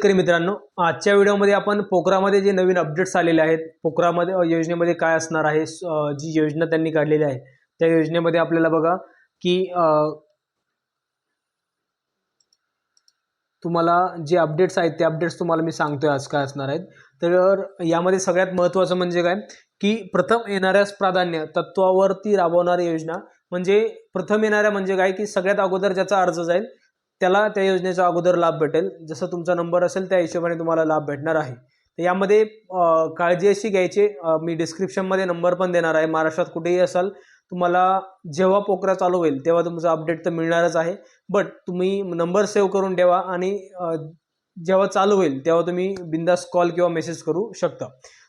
शेतकरी मित्रांनो आजच्या व्हिडिओमध्ये आपण पोखरामध्ये जे नवीन अपडेट्स आलेले आहेत पोखरामध्ये योजनेमध्ये काय असणार आहे जी योजना त्यांनी काढलेली आहे त्या योजनेमध्ये आपल्याला बघा की तुम्हाला जे अपडेट्स आहेत ते अपडेट्स तुम्हाला मी सांगतोय आज काय असणार आहेत. तर यामध्ये सगळ्यात महत्त्वाचं म्हणजे काय की प्रथम येणाऱ्यास प्राधान्य तत्वावरती राबवणारी योजना म्हणजे प्रथम येणाऱ्या म्हणजे काय की सगळ्यात अगोदर ज्याचा अर्ज जाईल त्याला त्या योजनेचा अगोदर लाभ भेटेल. जसं तुमचा नंबर असेल त्या हिशोबाने तुम्हाला लाभ भेटणार आहे. तर यामध्ये काळजी अशी घ्यायची मी डिस्क्रिप्शनमध्ये नंबर पण देणार आहे. महाराष्ट्रात कुठेही असाल तुम्हाला जेव्हा पोकरा चालू होईल तेव्हा तुमचं अपडेट तर मिळणारच आहे. बट तुम्ही नंबर सेव्ह करून ठेवा आणि जेव्हा चालू होईल तेव्हा तुम्ही बिंदास कॉल किंवा मेसेज करू शकता.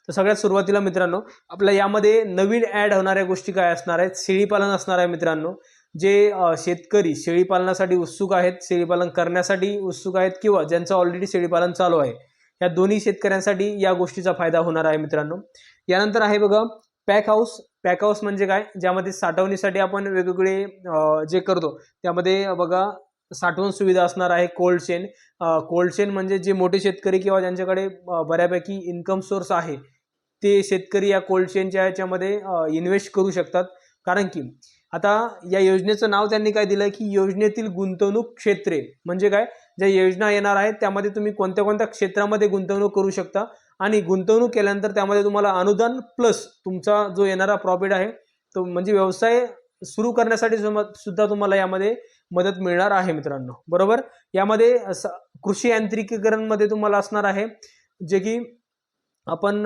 तर सगळ्यात सुरुवातीला मित्रांनो आपल्या यामध्ये नवीन ॲड होणाऱ्या गोष्टी काय असणार आहेत? शेळीपालन असणार आहे मित्रांनो. जे शेतकरी शेळीपालनासाठी उत्सुक आहेत शेळीपालन करण्यासाठी उत्सुक आहेत किंवा ज्यांचं ऑलरेडी शेळीपालन चालू आहे या दोन्ही शेतकऱ्यांसाठी या गोष्टीचा फायदा होणार आहे मित्रांनो. यानंतर आहे बघा पॅक हाऊस पॅक हाऊस म्हणजे काय? ज्यामध्ये साठवणीसाठी आपण वेगवेगळे जे करतो त्यामध्ये बघा साठवण सुविधा असणार आहे कोल्ड चेन कोल्ड चेन म्हणजे जे मोठे शेतकरी किंवा ज्यांच्याकडे बऱ्यापैकी इन्कम सोर्स आहे ते शेतकरी या कोल्ड चेनच्या याच्यामध्ये इन्व्हेस्ट करू शकतात. कारण की आता या योजनेचं नाव त्यांनी काय दिलं की योजनेतील गुंतवणूक क्षेत्रे. म्हणजे काय? ज्या योजना येणार आहेत त्यामध्ये तुम्ही कोणत्या कोणत्या क्षेत्रामध्ये गुंतवणूक करू शकता आणि गुंतवणूक केल्यानंतर त्यामध्ये तुम्हाला अनुदान प्लस तुमचा जो येणारा प्रॉफिट आहे तो म्हणजे व्यवसाय सुरू करण्यासाठी सुद्धा तुम्हाला यामध्ये मदत मिळणार आहे मित्रांनो. बरोबर? यामध्ये कृषी यांत्रिकीकरणमध्ये तुम्हाला असणार आहे जे की आपण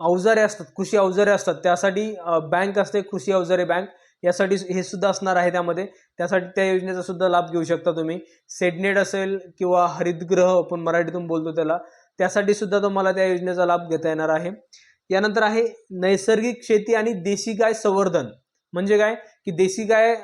अवजारे असतात कृषी अवजारे असतात. त्यासाठी बँक असते कृषी अवजारे बँक यासाठी हे सुद्धा असणार आहे त्यामध्ये. त्यासाठी त्या योजनेचा सुद्धा लाभ घेऊ शकता तुम्ही. सेडनेट असेल किंवा हरितगृह आपण मराठीतून बोलतो त्याला. त्यासाठी सुद्धा तुम्हाला त्या योजनेचा लाभ घेता येणार आहे. यानंतर आहे नैसर्गिक शेती आणि देशी गाय संवर्धन. म्हणजे काय? की देशी गाय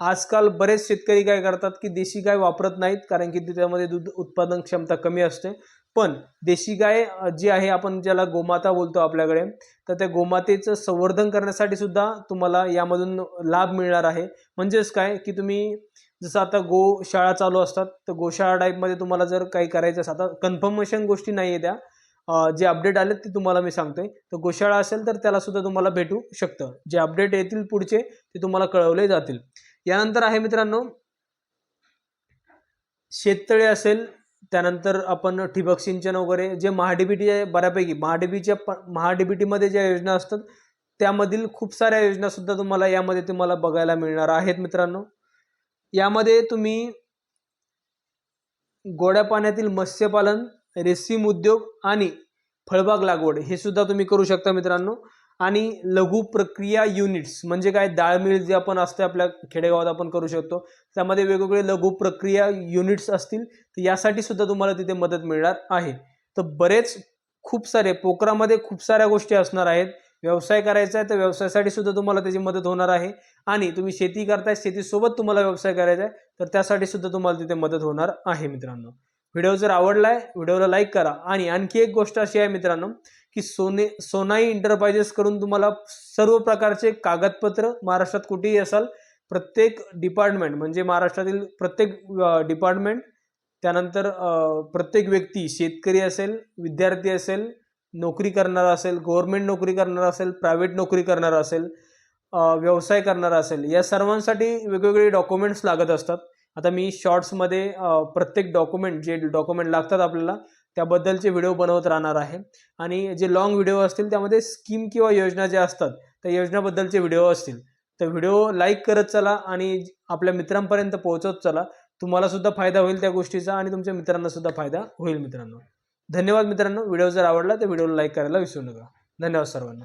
आजकाल बरेच शेतकरी काय करतात की देशी गाय वापरत नाहीत कारण की त्यामध्ये दूध उत्पादन क्षमता कमी असते. पण देशी गाय जी आहे आपण ज्याला गोमाता बोलतो आपल्याकडे तर त्या गोमातेचं संवर्धन करण्यासाठी सुद्धा तुम्हाला यामधून लाभ मिळणार आहे. म्हणजेच काय की तुम्ही जसं आता गोशाळा चालू असतात तर गोशाळा टाईपमध्ये तुम्हाला जर काही करायचं असं आता कन्फर्मेशन गोष्टी नाही आहे त्या. जे अपडेट आलेत ते तुम्हाला मी सांगतोय. तर गोशाळा असेल तर त्याला सुद्धा तुम्हाला भेटू शकतं. जे अपडेट येतील पुढचे ते तुम्हाला कळवले जातील. यानंतर आहे मित्रांनो शेततळे असेल त्यानंतर आपण ठिबक सिंचन वगैरे जे महाडीबीटी आहे बऱ्यापैकी महाडीबीच्या प महाडीबीटीमध्ये ज्या योजना असतात त्यामधील खूप साऱ्या योजना सुद्धा तुम्हाला यामध्ये तुम्हाला बघायला मिळणार आहेत मित्रांनो. यामध्ये तुम्ही गोड्या पाण्यातील मत्स्यपालन रेशीम उद्योग आणि फळबाग लागवड हे सुद्धा तुम्ही करू शकता मित्रांनो. आणि लघु प्रक्रिया युनिट्स म्हणजे काय? डाळ जे आपण असते आपल्या खेडेगावात आपण करू शकतो. त्यामध्ये वेगवेगळे लघु प्रक्रिया युनिट्स असतील तर यासाठी सुद्धा तुम्हाला तिथे मदत मिळणार आहे. तर बरेच खूप सारे पोखरामध्ये खूप साऱ्या गोष्टी असणार आहेत. व्यवसाय करायचा आहे तर व्यवसायासाठी सुद्धा तुम्हाला त्याची मदत होणार आहे. आणि तुम्ही शेती करताय शेतीसोबत तुम्हाला व्यवसाय करायचा आहे तर त्यासाठी सुद्धा तुम्हाला तिथे मदत होणार आहे मित्रांनो. व्हिडिओ जर आवडला आहे व्हिडिओला लाईक करा. आणि आणखी एक गोष्ट अशी आहे मित्रांनो की सोने सोनाई इंटरप्राइजेस करून तुम्हाला सर्व प्रकारचे कागदपत्र महाराष्ट्रात कुठेही असाल प्रत्येक डिपार्टमेंट म्हणजे महाराष्ट्रातील प्रत्येक डिपार्टमेंट त्यानंतर प्रत्येक व्यक्ती शेतकरी असेल विद्यार्थी असेल नोकरी करणारा असेल गव्हर्नमेंट नोकरी करणारा असेल प्रायव्हेट नोकरी करणारा असेल व्यवसाय करणारा असेल या सर्वांसाठी वेगवेगळे डॉक्युमेंट्स लागत असतात. आता मी शॉर्ट्समध्ये प्रत्येक डॉक्युमेंट जे डॉक्युमेंट लागतात आपल्याला त्याबद्दलचे व्हिडिओ बनवत राहणार आहे. आणि जे लॉंग व्हिडिओ असतील त्यामध्ये स्कीम किंवा योजना ज्या असतात त्या योजनाबद्दलचे व्हिडिओ असतील. तर व्हिडिओ लाईक करत चला आणि आपल्या मित्रांपर्यंत पोहोचत चला. तुम्हाला सुद्धा फायदा होईल त्या गोष्टीचा आणि तुमच्या मित्रांना सुद्धा फायदा होईल मित्रांनो. धन्यवाद मित्रांनो. व्हिडिओ जर आवडला तर व्हिडिओला लाईक करायला विसरू नका. धन्यवाद सर्वांना.